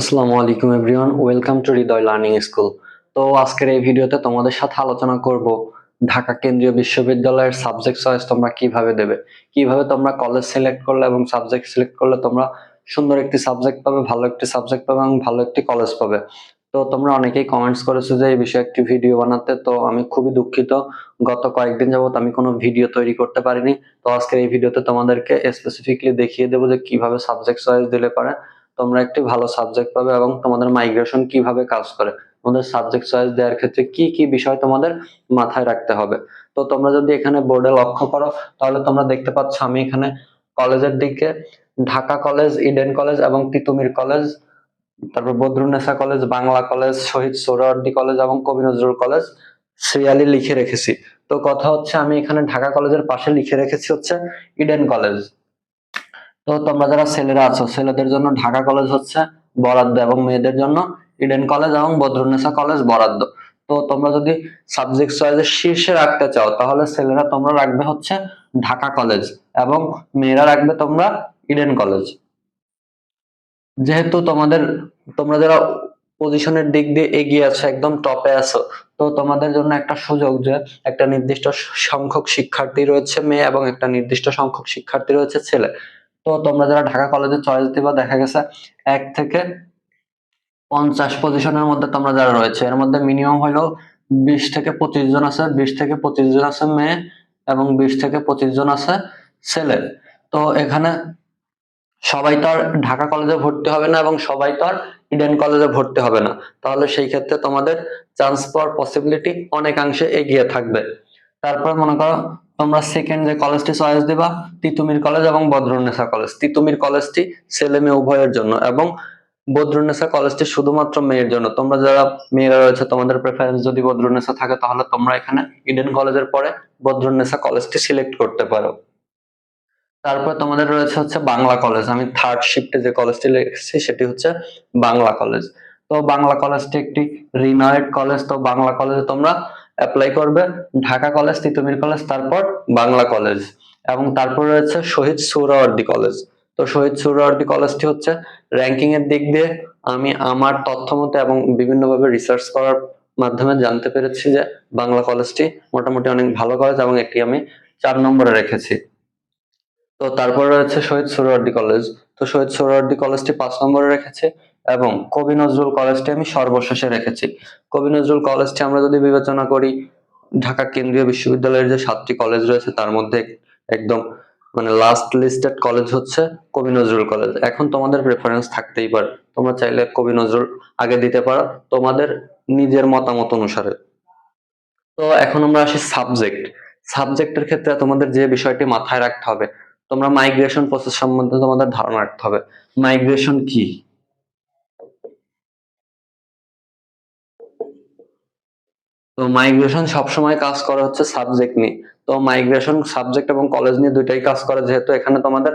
আসসালামু আলাইকুম everyone, welcome to Hriday learning school. তো আজকের এই ভিডিওতে তোমাদের সাথে আলোচনা করব ঢাকা কেন্দ্রীয় বিশ্ববিদ্যালয়ের সাবজেক্ট চয়েস তোমরা কীভাবে দেবে। কীভাবে তোমরা কলেজ সিলেক্ট করলে এবং সাবজেক্ট সিলেক্ট করলে তোমরা সুন্দর একটি সাবজেক্ট পাবে, ভালো একটি সাবজেক্ট পাবে এবং ভালো একটি কলেজ পাবে। তো তোমরা অনেকেই কমেন্টস করেছ যে এই বিষয়ে একটি ভিডিও বানাতে, তো আমি খুবই দুঃখিত। গত কয়েকদিন যাবত আমি কোনো ভিডিও তৈরি করতে পারিনি। তো আজকের এই ভিডিওতে তোমাদেরকে স্পেসিফিকলি দেখিয়ে দেবো যে কীভাবে সাবজেক্ট চয়েস দিলে পারে তোমরা একটি ভালো সাবজেক্ট পাবে এবং তোমাদের মাইগ্রেশন কীভাবে কাজ করে? তোমাদের সাবজেক্ট চয়েস দেওয়ার ক্ষেত্রে কি কি বিষয় তোমাদের মাথায় রাখতে হবে? তো তোমরা যদি এখানে বোর্ডে লক্ষ্য করো, তাহলে তোমরা দেখতে পাচ্ছ আমি এখানে কলেজের দিকে ঢাকা কলেজ ইডেন কলেজ এবং তিতুমির কলেজ, তারপর Badrunnesa college, Bangla college, Shahid Suhrawardy college এবং কবি নজরুল কলেজ সিরিয়ালি লিখে রেখেছি। তো কথা হচ্ছে আমি এখানে ঢাকা কলেজের পাশে লিখে রেখেছি হচ্ছে ইডেন কলেজ। তো তোমরা যারা ছেলেরা আছো, ছেলেদের জন্য ঢাকা কলেজ হচ্ছে বরাদ্দ এবং মেয়েদের জন্য ইডেন কলেজ এবং বদরুন্নেসা কলেজ বরাদ্দ। তো তোমরা যদি সাবজেক্ট চয়েসের শীর্ষে রাখতে চাও, তাহলে ছেলেরা তোমরা রাখবে হচ্ছে ঢাকা কলেজ এবং মেয়েরা রাখবে তোমরা ইডেন কলেজ যেহেতু তোমাদের, তোমরা যারা পজিশনের দিক দিয়ে এগিয়ে আছো, একদম টপে আছো, তো তোমাদের জন্য একটা সুযোগ যে একটা নির্দিষ্ট সংখ্যক শিক্ষার্থী রয়েছে মেয়ে এবং একটা নির্দিষ্ট সংখ্যক শিক্ষার্থী রয়েছে ছেলে। তো তোমরা যারা ঢাকা কলেজে চয়েস দিবা, দেখা গেছে এক থেকে পঞ্চাশ পজিশনের মধ্যে তোমরা যারা রয়েছে, এর মধ্যে মিনিমাম হলো বিশ থেকে পঁচিশ জন আছে, বিশ থেকে পঁচিশ জন আছে মেয়ে এবং বিশ থেকে পঁচিশ জন আছে ছেলে। তো এখানে সবাই তো আর ঢাকা কলেজে ভর্তি হবে না এবং সবাই তো আর ইডেন কলেজে ভর্তি হবে না। তাহলে সেই ক্ষেত্রে তোমাদের চান্স পাওয়ার পসিবিলিটি অনেকাংশে এগিয়ে থাকবে। তারপর মনে করো তোমরা সেকেন্ড যে কলেজটি চয়েস দিবা, তিতুমির কলেজ এবং বদরুন্নেসা কলেজ তিতুমির কলেজটি ছেলে মেয়ে উভয়ের জন্য এবং বদরুন্নেসা কলেজটি শুধুমাত্র মেয়ের জন্য। তোমরা যারা মেয়েরা রয়েছে, তোমাদের প্রেফারেন্স যদি বদরুন্নেসা থাকে, তাহলে তোমরা এখানে ইডেন কলেজের পরে বদরুন্নেসা কলেজটি সিলেক্ট করতে পারো। তারপর তোমাদের রয়েছে হচ্ছে বাংলা কলেজ আমি থার্ড শিফটে যে কলেজটি লিখেছি, সেটি হচ্ছে বাংলা কলেজ তো বাংলা কলেজটি একটি রিনয়েড কলেজ তো বাংলা কলেজে তোমরা অ্যাপ্লাই করবে, ঢাকা কলেজ তিতুমির কলেজ তারপর বাংলা কলেজ এবং তারপর রয়েছে শহীদ সুহরাওয়ার্দী কলেজ তো শহীদ সুহরাওয়ার্দী কলেজটি হচ্ছে র্যাঙ্কিং এর দিক দিয়ে আমি আমার তথ্য মতে এবং বিভিন্নভাবে রিসার্চ করার মাধ্যমে জানতে পেরেছি যে বাংলা কলেজটি মোটামুটি অনেক ভালো কলেজ এবং এটি আমি চার নম্বরে রেখেছি। তো তারপর রয়েছে শহীদ সুহরাওয়ার্দী কলেজ তো শহীদ সুহরাওয়ার্দী কলেজটি পাঁচ নম্বরে রেখেছি। এবং কবি নজরুল কলেজটি আমি সর্বশেষে রেখেছি। কবি নজরুল কলেজটি আমরা যদি বিবেচনা করি, ঢাকা কেন্দ্রীয় বিশ্ববিদ্যালয়ের যে সাতটি কলেজ রয়েছে, তার মধ্যে একদম মানে লাস্ট লিস্টেড কলেজ হচ্ছে কবি নজরুল কলেজ। এখন তোমাদের প্রেফারেন্স থাকতেই পারে। তোমরা চাইলে কবি নজরুল আগে দিতে পারো, তোমাদের নিজের মতামত অনুসারে। তো এখন আমরা আসি সাবজেক্ট সাবজেক্টের ক্ষেত্রে তোমাদের যে বিষয়টি মাথায় রাখতে হবে, তোমরা মাইগ্রেশন প্রসেস সম্বন্ধে তোমাদের ধারণা রাখতে হবে। মাইগ্রেশন কি? তো মাইগ্রেশন সবসময় কাজ করে হচ্ছে সাবজেক্ট নিয়ে। তো মাইগ্রেশন সাবজেক্ট এবং কলেজ নিয়ে দুইটাই কাজ করে, যেহেতু এখানে তোমাদের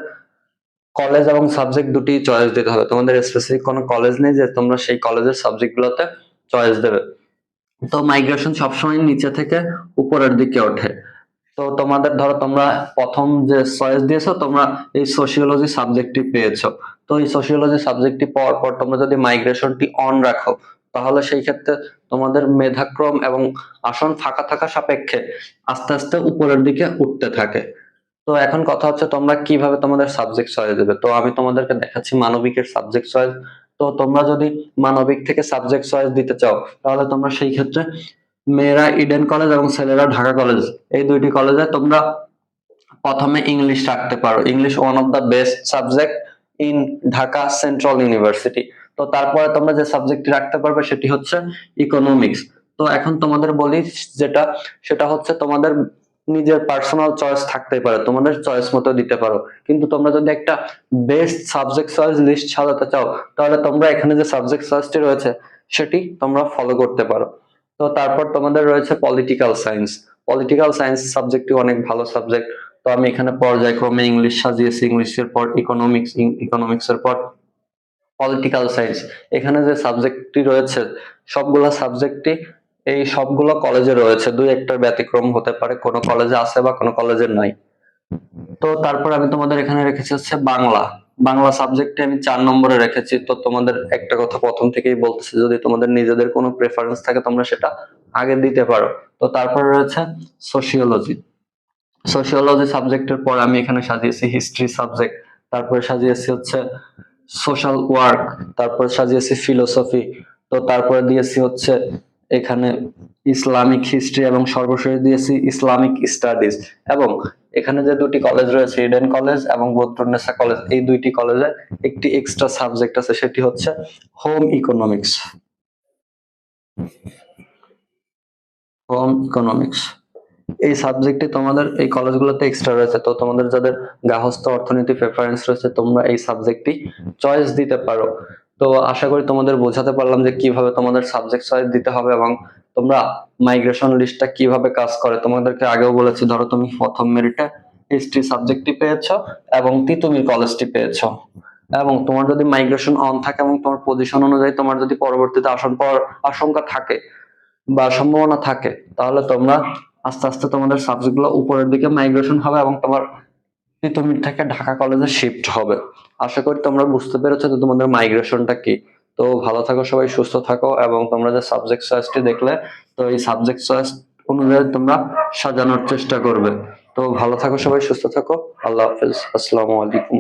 কলেজ এবং সাবজেক্ট দুটি চয়েস দিতে হবে। তোমাদের স্পেসিফিক কোনো কলেজ নেই যে তোমরা সেই কলেজের সাবজেক্ট গুলোতে চয়েস দেবে। তো মাইগ্রেশন সবসময় নিচে থেকে উপরের দিকে ওঠে। তো তোমাদের ধরো তোমরা প্রথম যে চয়েস দিয়েছ, তোমরা এই সোশিওলজি সাবজেক্টটি পেয়েছ। তো এই সোশিওলজি সাবজেক্টটি পাওয়ার পর তোমরা যদি মাইগ্রেশনটি অন রাখো তাহলে সেই ক্ষেত্রে তোমাদের মেধাক্রম এবং আসন ফাঁকা থাকা সাপেক্ষে আস্তে আস্তে উপরের দিকে উঠতে থাকে। তো এখন কথা হচ্ছে তোমরা কীভাবে তোমাদের সাবজেক্ট চয়েস দেবে? তো আমি তোমাদেরকে দেখাচ্ছি মানবিকের সাবজেক্ট চয়েস তো তোমরা যদি মানবিক থেকে সাবজেক্ট চয়েস দিতে চাও, তাহলে তোমরা সেই ক্ষেত্রে মেয়েরা ইডেন কলেজ এবং ছেলেরা ঢাকা কলেজ এই দুইটি কলেজে তোমরা প্রথমে ইংলিশ রাখতে পারো। English one of the best subject in Dhaka central university তো তারপরে তোমরা যে সাবজেক্ট রাখতে পারবে সেটি হচ্ছে ইকোনমিক্স তো এখন তোমাদের বলি যেটা, সেটা হচ্ছে তোমাদের নিজের পার্সোনাল চয়েস থাকতে পারে, তোমাদের চয়েস মতো দিতে পারো। কিন্তু তোমরা যদি একটা বেস্ট সাবজেক্ট চয়েস লিস্ট সাজাতে চাও, তাহলে তোমরা এখানে যে সাবজেক্ট চয়েসটি রয়েছে, সেটি তোমরা ফলো করতে পারো। তো তারপর তোমাদের রয়েছে পলিটিক্যাল সায়েন্স পলিটিক্যাল সায়েন্স সাবজেক্টটি অনেক ভালো সাবজেক্ট তো আমি এখানে পর্যায়ক্রমে ইংলিশ সাজিয়েছি ইংলিশের পর ইকোনমিক্স ইকোনমিক্স এর পর পলিটিক্যাল সায়েন্স এখানে যে সাবজেক্টটি রয়েছে, সবগুলো সাবজেক্টই এই সবগুলো কলেজে রয়েছে। দুই একটার ব্যতিক্রম হতে পারে, কোনো কলেজে আছে বা কোনো কলেজে নাই। তো তারপর আমি তোমাদের এখানে রেখেছি হচ্ছে বাংলা। বাংলা সাবজেক্টে আমি চার নম্বরে রেখেছি। তো তোমাদের একটা কথা প্রথম থেকেই বলতেছি, যদি তোমাদের নিজেদের কোনো প্রেফারেন্স থাকে, তোমরা সেটা আগে দিতে পারো। তো তারপরে রয়েছে সোশিওলজি সোশিওলজি সাবজেক্টের পর আমি এখানে সাজিয়েছি হিস্ট্রি সাবজেক্ট তারপরে সাজিয়েছি হচ্ছে সোশ্যাল ওয়ার্ক তারপর সাজিয়েছি ফিলোসফি তো তারপরে দিয়েছি হচ্ছে এখানে ইসলামিক হিস্ট্রি এবং সর্বশেষ দিয়েছি ইসলামিক স্টাডিজ এবং এখানে যে দুটি কলেজ রয়েছে ইডেন কলেজ এবং বদরুন্নেসা কলেজ এই দুইটি কলেজে একটি এক্সট্রা সাবজেক্ট আছে, সেটি হচ্ছে হোম ইকোনমিক্স হোম ইকোনমিক্স এই সাবজেক্টে তোমাদের এই কলেজগুলোতে এক্সট্রা রয়েছে। তো তোমাদের যাদের গার্হস্থ্য অর্থনীতি প্রেফারেন্স রয়েছে, তোমরা এই সাবজেক্টটি চয়েস দিতে পারো। তো আশা করি তোমাদের বোঝাতে পারলাম যে কীভাবে তোমাদের সাবজেক্ট চয়েস দিতে হবে এবং তোমরা মাইগ্রেশন লিস্টটা কীভাবে কাজ করে। তোমাদেরকে আগেও বলেছি, ধরো তুমি প্রথম মেরিটে হিস্ট্রি সাবজেক্টটি পেয়েছ এবং তিতুমির কলেজটি পেয়েছ। এবং তোমার যদি মাইগ্রেশন অন থাকে এবং তোমার পজিশন অনুযায়ী তোমার যদি পরবর্তীতে আসন পাওয়ার আশঙ্কা থাকে বা সম্ভাবনা থাকে, তাহলে তোমরা আস্তে আস্তে তোমাদের সাবজেক্টগুলো উপরের দিকে মাইগ্রেশন হবে এবং তোমার তিতুমির থেকে ঢাকা কলেজে শিফট হবে। আশা করি তোমরা বুঝতে পেরেছ যে তোমাদের মাইগ্রেশনটা কি। তো ভালো থাকো সবাই, সুস্থ থাকো এবং তোমরা যে সাবজেক্ট চয়েসটি দেখলে, তো এই সাবজেক্ট চয়েস অনুযায়ী তোমরা সাজানোর চেষ্টা করবে। তো ভালো থাকো সবাই, সুস্থ থাকো। আল্লাহ হাফেজ। আসসালামু আলাইকুম।